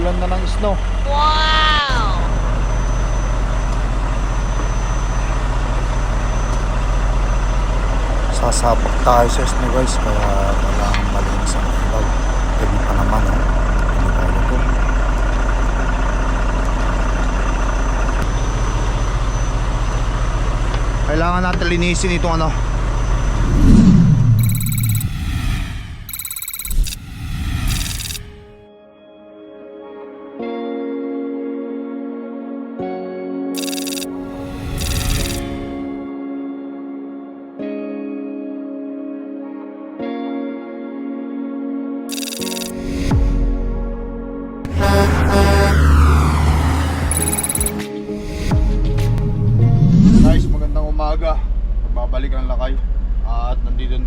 Umuulan na ng snow. Wow! Sasabak tayo sa snow guys kaya kailangan malinis ang ilaw. Gabi pa naman eh. Hindi tayo ito. Kailangan natin linisin itong ano.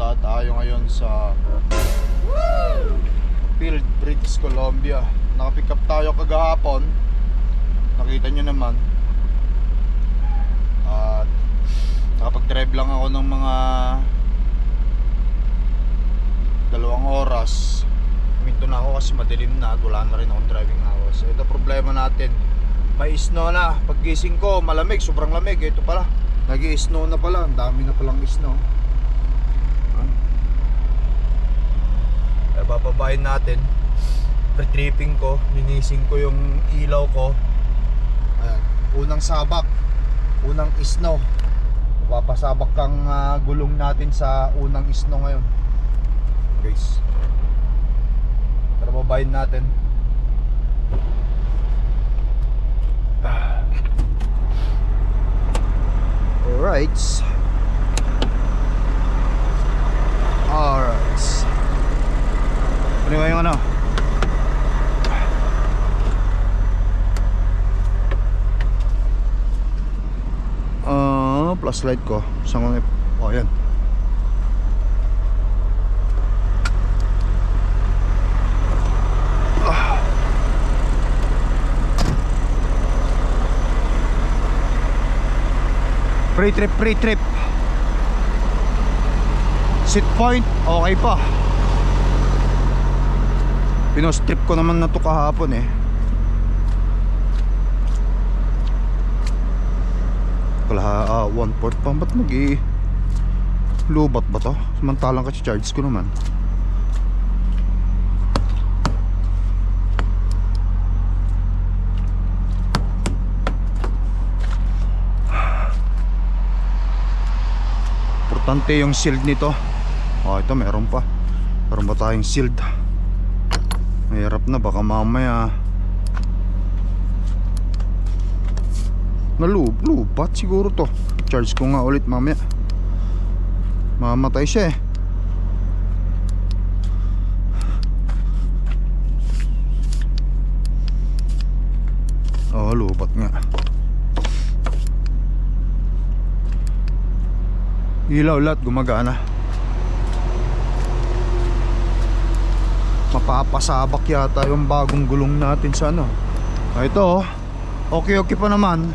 Na tayo ngayon sa Field, British Columbia. Nakapick up tayo kagahapon. Nakita nyo naman. At nakapag-drive lang ako ng mga dalawang oras. Minto na ako kasi madilim na wala na rin akong driving hours. Ito problema natin may snow na. Paggising ko, malamig, sobrang lamig. Ito pala, nag snow na pala. Ang dami na palang snow. Ah. Eh, bababayin natin. Pre-tripping ko, linising ko yung ilaw ko. Ayan. Unang sabak, unang snow. Papasabak kang ah, gulong natin sa unang snow ngayon. Guys. Tara babayin natin. Alright. Alright. Ano ba yung ano? Ah, plus light ko. Ko na Oh, yan. Free trip, free trip. Sit point, okay pa. Pinostrip ko naman na to kahapon eh. Kalaha, ah, one port pa. Ba't nag i Lubat ba to? Samantalang kasi charge ko naman. Importante yung shield nito. Oh, ito meron pa. Meron ba tayong shield? Mahirap na baka mamaya Nalub, lubat siguro to. Charge ko nga ulit mamaya. Mamatay siya eh. Oh, lubat nga. Ilaw lahat gumagana. Mapapasabak yata yung bagong gulong natin sa ano. Ah, ito oh. Okay okay pa naman.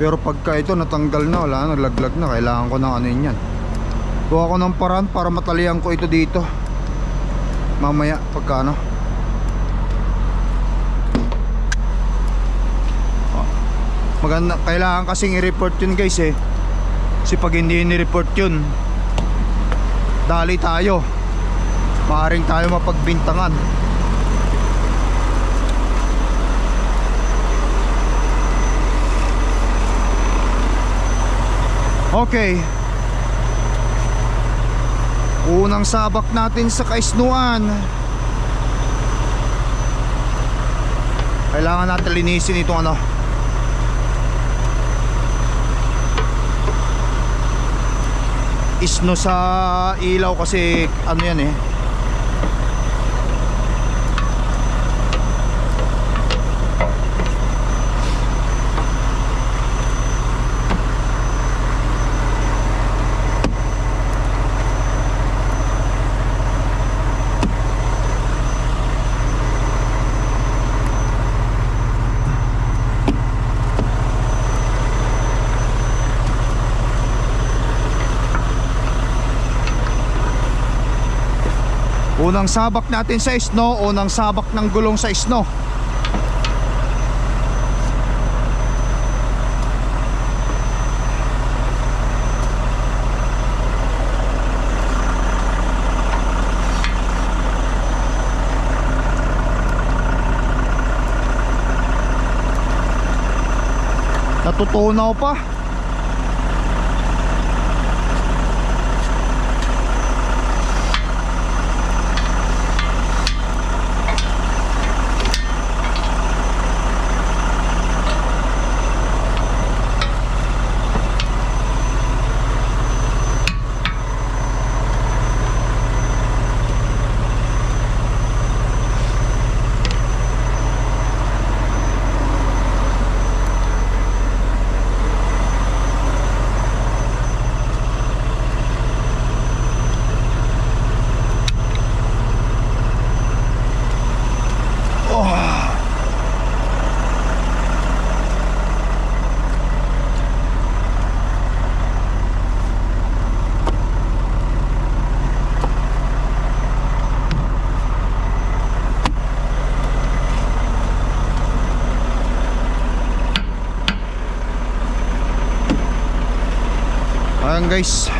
Pero pagka ito natanggal na wala na, naglaglag na, kailangan ko ng ano yan. Kuha ko ng paraan para matalian ko ito dito. Mamaya pagka ano. Oh. Maganda, kailangan kasing i-report yun guys eh. Kasi pag hindi ni-report yun, dali tayo. Maaring tayo mapagbintangan. Okay. Unang sabak natin sa kaisnuan. Kailangan natin linisin itong ano. Isno sa ilaw kasi ano yan eh. Unang sabak natin sa isno, unang sabak ng gulong sa isno. Natutunaw pa. Guys.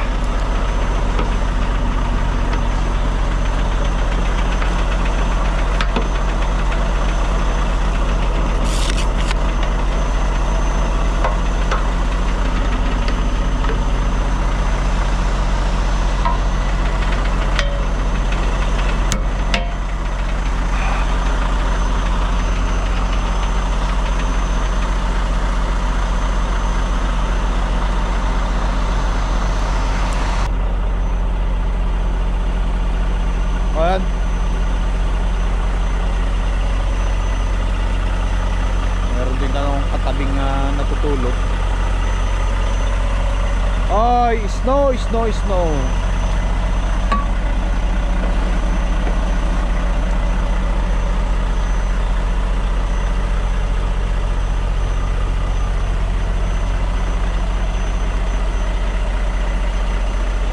Ayan. Meron din akong katabing uh, natutulog. Ay, snow, snow, snow.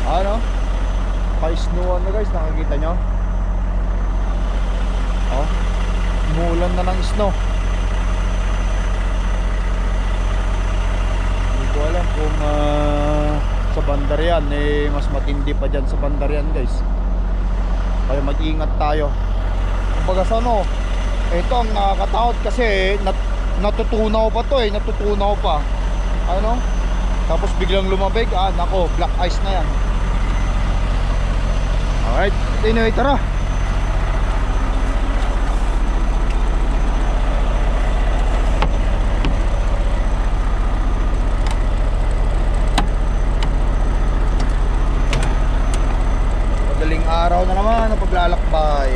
Ano? Pa-snowan na guys, nakikita nyo? Oh, umuulan na ng snow. Hindi ko alam kung ah, sa Bandarian, eh, mas matindi pa dyan sa Bandarian guys. Kaya mag-ingat tayo. Kumbaga sa ano, ito ang nakakatakot kasi nat natutunaw pa to eh, natutunaw pa. Ano? Tapos biglang lumabig, ah nako, black ice na yan. Alright, anyway, tara. Madaling araw na naman ang paglalakbay.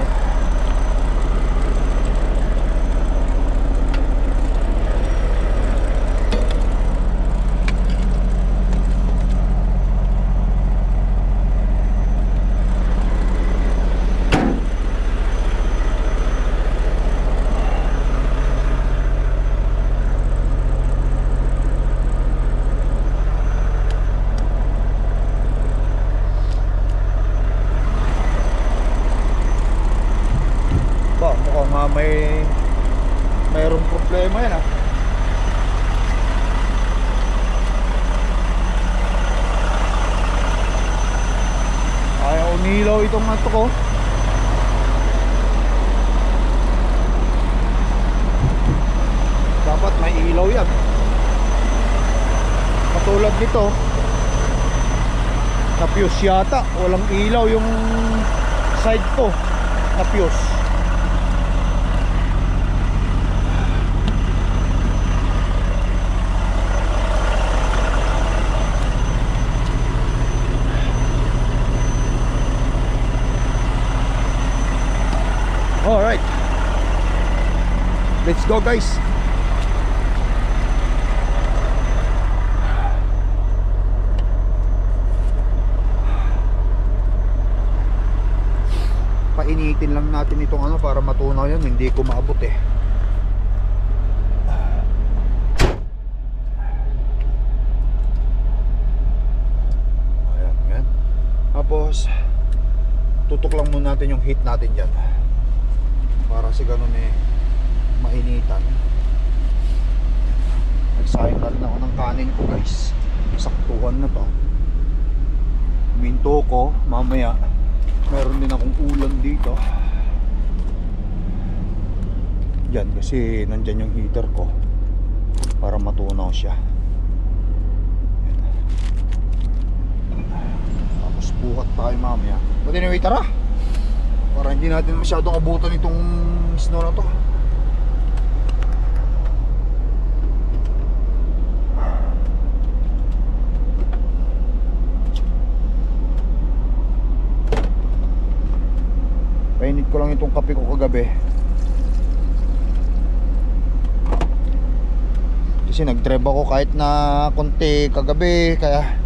Ba, mukhang nga may mayroong problema yan ah. Ayaw umilaw itong ato ko. Dapat may ilaw yan. Katulad nito. Na fuse yata. Walang ilaw yung side ko. Na fuse. Alright. Let's go guys. Painitin lang natin itong ano para matunaw yan. Hindi ko maabot eh. Ayan, ayan. Tapos, tutok lang muna natin yung heat natin dyan para si ganun eh mainitan nagsayang na rin ako ng kanin ko guys saktuhan na to minto ko mamaya meron din akong ulan dito. Yan kasi nandyan yung heater ko para matunaw siya. Yan. tapos buhat tayo mamaya. But anyway tara. Para hindi natin masyadong abutan itong snow na to. Painit ko lang itong kape ko kagabi. Kasi nag-drive ako kahit na konti kagabi kaya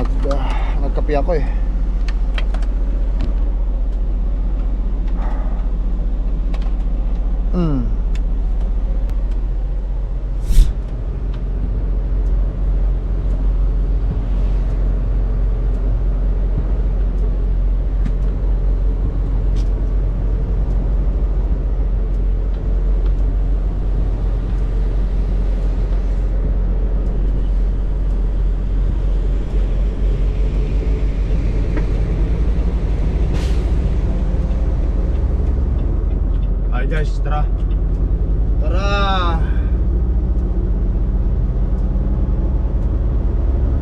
nag ah, nagkape ako eh. Mm. Hi guys, tara. Tara.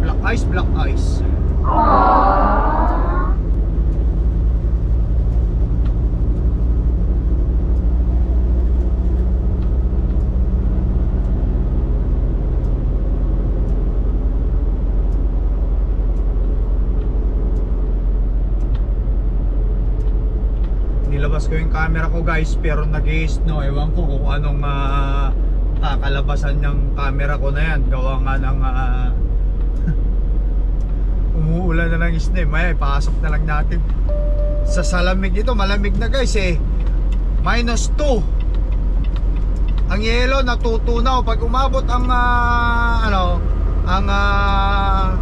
Black ice, black ice. Nilabas ko yung camera ko guys pero nag no ewan ko kung anong ah, kakalabasan ng camera ko na yan. Gawa nga ng ah, umuulan na ng snow. Maya ipasok na lang natin. Sa salamig ito malamig na guys eh. Minus 2 ang yelo natutunaw. Pag umabot ang ah, ano ang ah,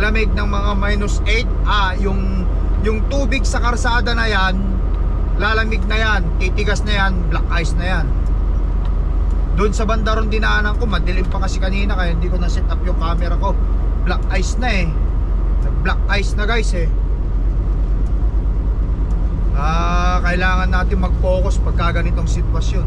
lamig ng mga minus 8 ah yung yung tubig sa karsada na yan lalamig na yan, titigas na yan, black ice na yan. Doon sa banda ron dinaanan ko, madilim pa kasi kanina kaya hindi ko na set up yung camera ko. Black ice na eh. Black ice na guys eh. Ah, kailangan natin mag-focus pagka ganitong sitwasyon.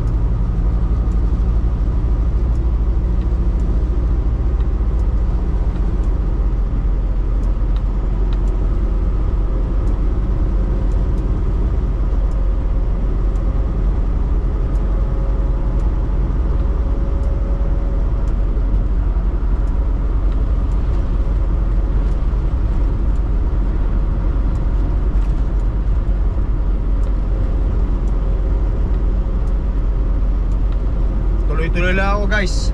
Guys.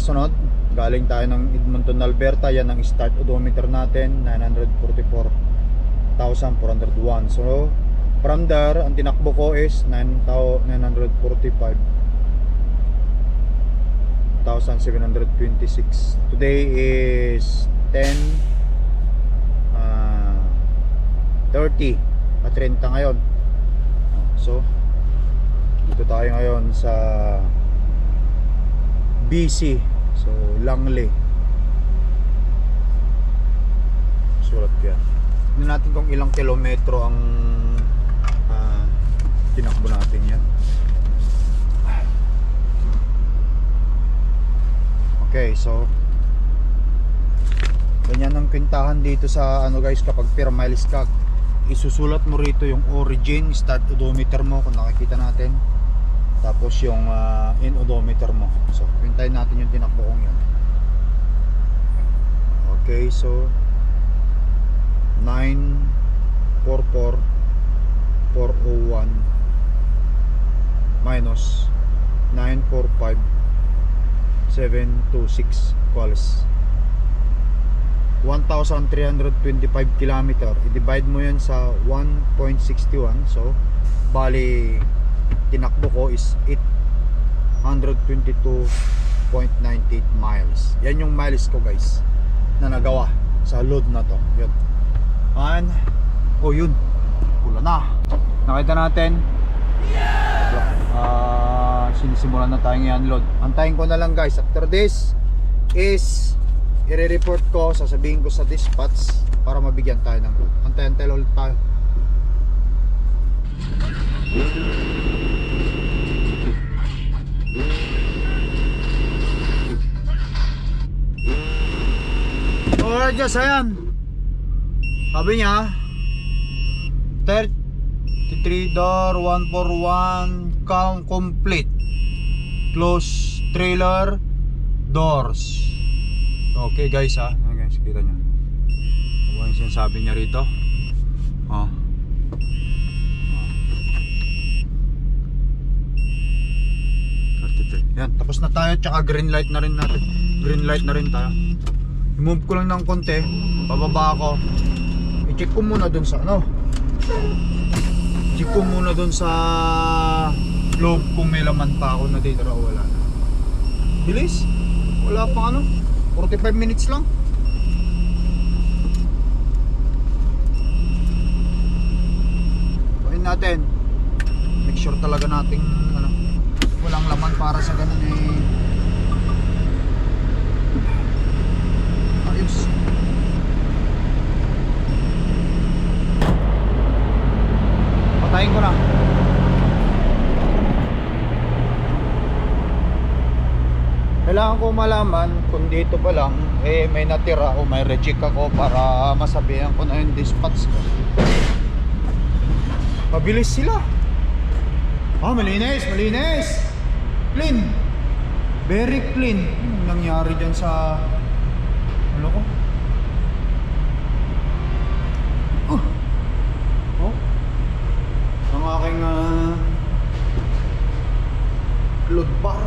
Nakasunod galing tayo ng Edmonton Alberta. Yan ang start odometer natin. 944,401 so from there ang tinakbo ko is 945 1,726 today is 10 ah, 30 at 30 ngayon. So dito tayo ngayon sa BC so Langley. Sulat yan. Tignan natin kung ilang kilometro ang ah, tinakbo natin yan. Okay so ganyan ang kwintahan dito sa ano guys kapag per miles ka isusulat mo rito yung origin start odometer mo kung nakikita natin tapos yung uh, in odometer mo. So hintayin natin yung tinakbo kong yun. Okay so 944 401 minus 945 726 equals 1,325 kilometer. I-divide mo yan sa 1.61 so bali tinakbo ko is 822.98 miles. Yan yung miles ko guys na nagawa sa load na to. Yun. And oh yun. Pula na. Nakita natin. Ah, sinisimulan na tayong i-unload. Antayin ko na lang guys. After this is i-report ko. Sasabihin ko sa dispatch para mabigyan tayo ng load. Antayin tayo ulit tayo Alright guys, ayan Sabi niya 33 door 141 count complete. Close trailer doors. Okay guys ha Ayan guys, kita nyo Ano yung sinasabi niya rito? Oh Yan, tapos na tayo tsaka green light na rin natin. Green light na rin tayo. I-move ko lang ng konti, pababa ako. I-check ko muna dun sa ano. Check ko muna dun sa loob kung may laman pa ako na dito o wala na. Bilis. Wala pang ano. 45 minutes lang. Gawin natin. Make sure talaga nating ano, walang laman para sa ganun eh ayos patayin ko na kailangan ko malaman kung dito pa lang eh may natira o may reject ako para masabihan ko na yung dispatch ko mabilis sila Ah, malinis, malinis. Clean. Very clean. Anong nangyari dyan sa... tayong uh, load bar.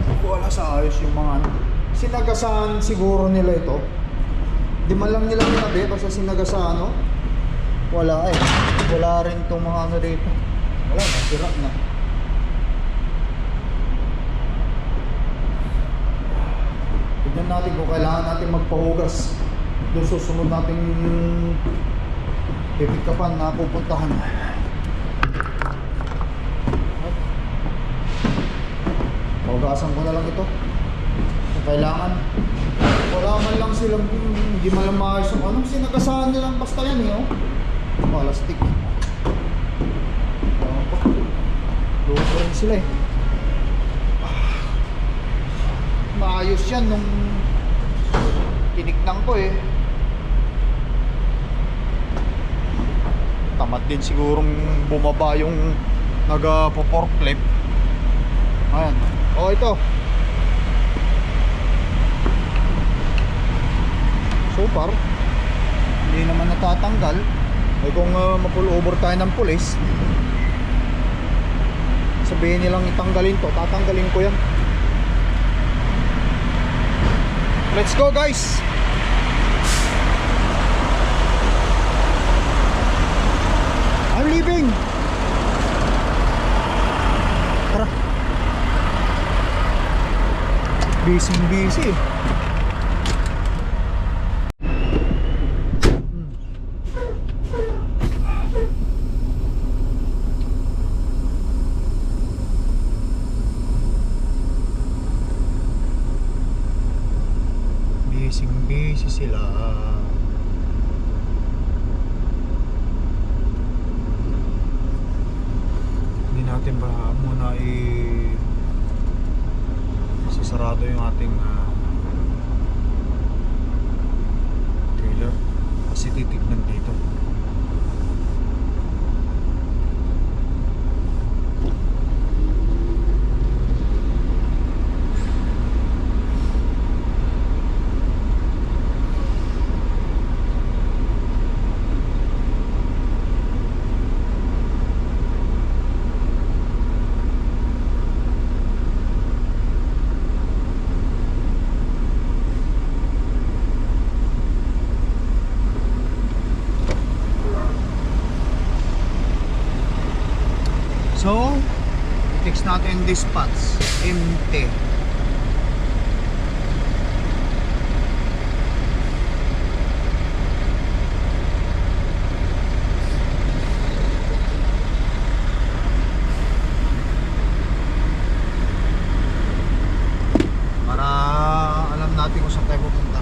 Hindi ko alam sa ayos yung mga ano. Siguro nila ito. Di man lang nila kinabi, basta sinagasaan, no? Wala eh. Wala rin itong mga ano dito. Wala, nasira na. Tignan natin kung kailangan natin magpahugas doon susunod nating pipikapan na pupuntahan. Pahugasan ko na lang ito. Kailangan. Wala man lang silang hindi man maayos yung anong sinagasahan nilang basta yan eh oh. Palastik. Ewan ko. Luto rin sila eh. Maayos yan nung tinignan ko eh. Tamad din sigurong bumaba yung nag-forklift. Ayan. Oh, ito. So far, hindi naman natatanggal. Eh kung uh, mapull over tayo ng pulis, sabihin nilang itanggalin to, tatanggalin ko yan. Let's go guys! I'm leaving! Tara! Busy busy. Busy busy sila. Hindi natin ba muna i sasarado yung ating ah, trailer kasi titignan dito. So, natin these spots. Empty. Para alam natin kung saan tayo pupunta.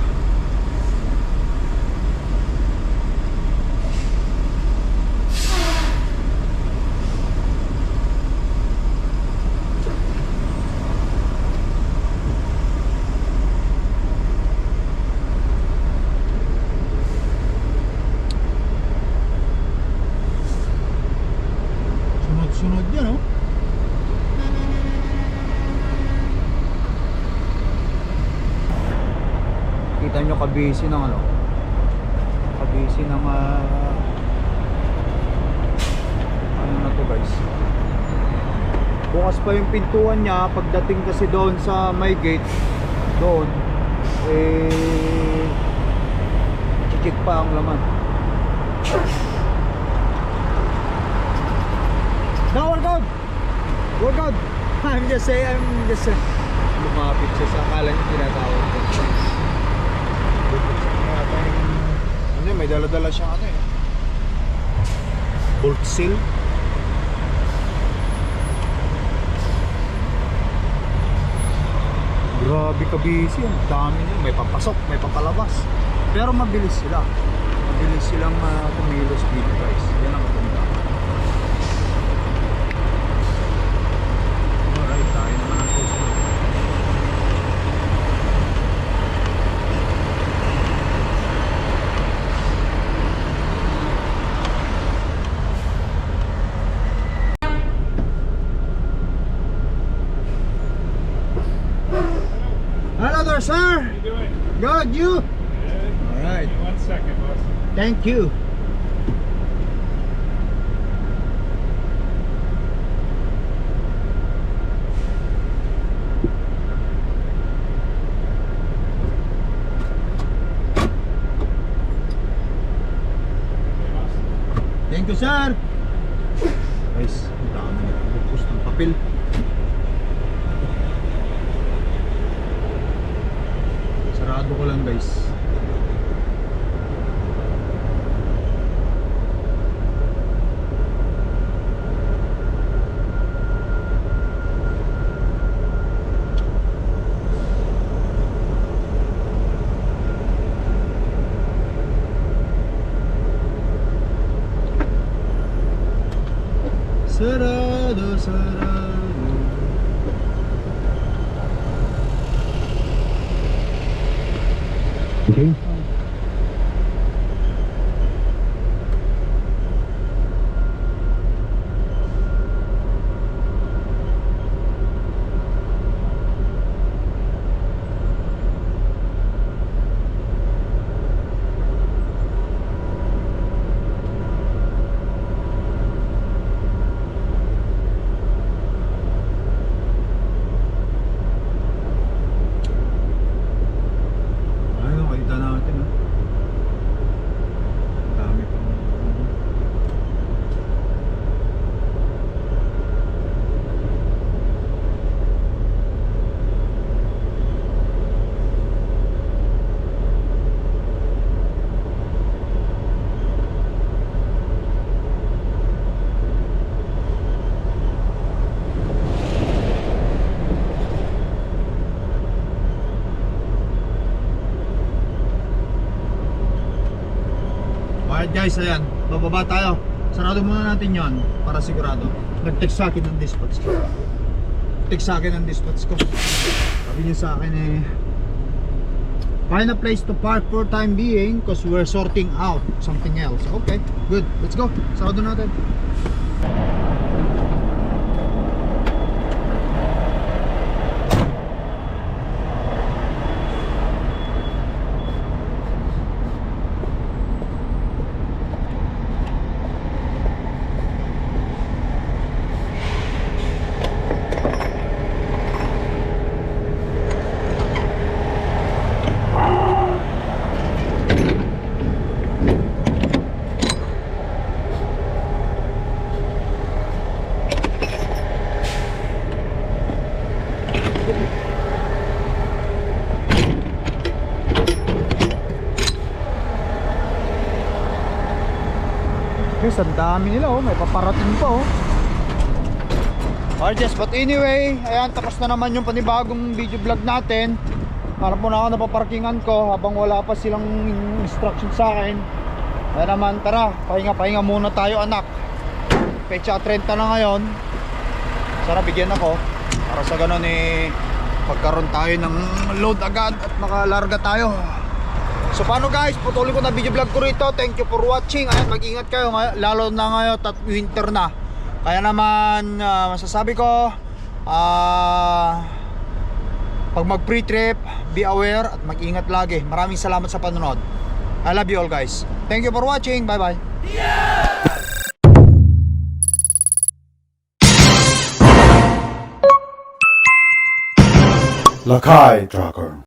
Sunod-sunod yan, oh. Kabisi ng ano? Kabisi ng ah, ano na to guys? Bukas pa yung pintuan niya pagdating kasi doon sa may gate doon eh check pa ang laman. No, we're good. We're good. I'm just saying, I'm just saying. Lumapit siya sa akala niya tinatawag ko. Ano may dala-dala siyang ano eh. Bolt seal. Grabe ka busy. Ang dami niya. May papasok, may papalabas. Pero mabilis sila. Mabilis silang uh, kumilos dito guys. Yan ang maganda. Alright, tayo naman ang susunod. Hello there, sir. How you doing? Good, you? Good. Alright. One second, boss. Thank you. Thank you, sir. Guys, dami na bukos ng papel. Takbo ko lang guys. Guys, ayan. Bababa tayo. Sarado muna natin yon para sigurado. Nag-text sa akin ng dispatch ko. Text sa akin ng dispatch ko. Sabi niya sa akin eh, Find a place to park for time being because we're sorting out something else. Okay, good. Let's go. Sarado natin. Guys, ang dami nila oh. May paparating pa oh. Alright yes, but anyway, ayan, tapos na naman yung panibagong video vlog natin. Muna ako na paparkingan ko habang wala pa silang instruction sa akin. Kaya naman, tara, pahinga-pahinga muna tayo anak. Pecha 30 na ngayon. Sana bigyan ako. Para sa ganun eh, pagkaroon tayo ng load agad at makalarga tayo. So paano guys, patuloy ko na video vlog ko rito. Thank you for watching. Ayan, mag-ingat kayo lalo na ngayon at winter na. Kaya naman ah, masasabi ko ah pag mag pre-trip, be aware at mag-ingat lagi. Maraming salamat sa panonood. I love you all guys. Thank you for watching. Bye-bye. Lakai Tracker.